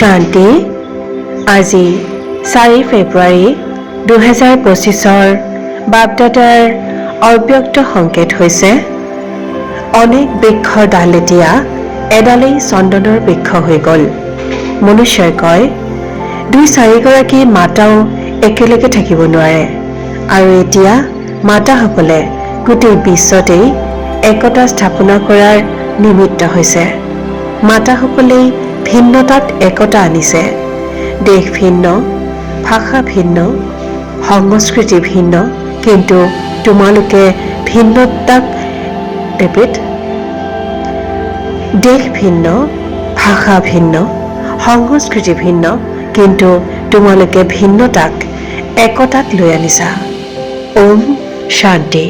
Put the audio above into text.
শান্তি। আজি চাৰি ফেব্ৰুৱাৰী দুহেজাৰ পঁচিছৰ বাপদাদাৰ অব্যক্ত সংকেত হৈছে অনেক বৃক্ষৰ ডাল এতিয়া এডালেই চন্দনৰ বৃক্ষ হৈ গ'ল। মনুষ্যই কয় দুই চাৰিগৰাকী মাতাও একেলগে থাকিব নোৱাৰে। আৰু এতিয়া মাতাসকলে গোটেই বিশ্বতেই একতা স্থাপনা কৰাৰ নিমিত্ত হৈছে। মাতাসকলেই ভিন্নতাত একতা আনিছে। দেশ ভিন্ন, ভাষা ভিন্ন, সংস্কৃতি ভিন্ন, কিন্তু তোমালোকে ভিন্নতাক ৰিপিট দেশ ভিন্ন, ভাষা ভিন্ন, সংস্কৃতি ভিন্ন, কিন্তু তোমালোকে ভিন্নতাক একতাত লৈ আনিছা। ওম শান্তি।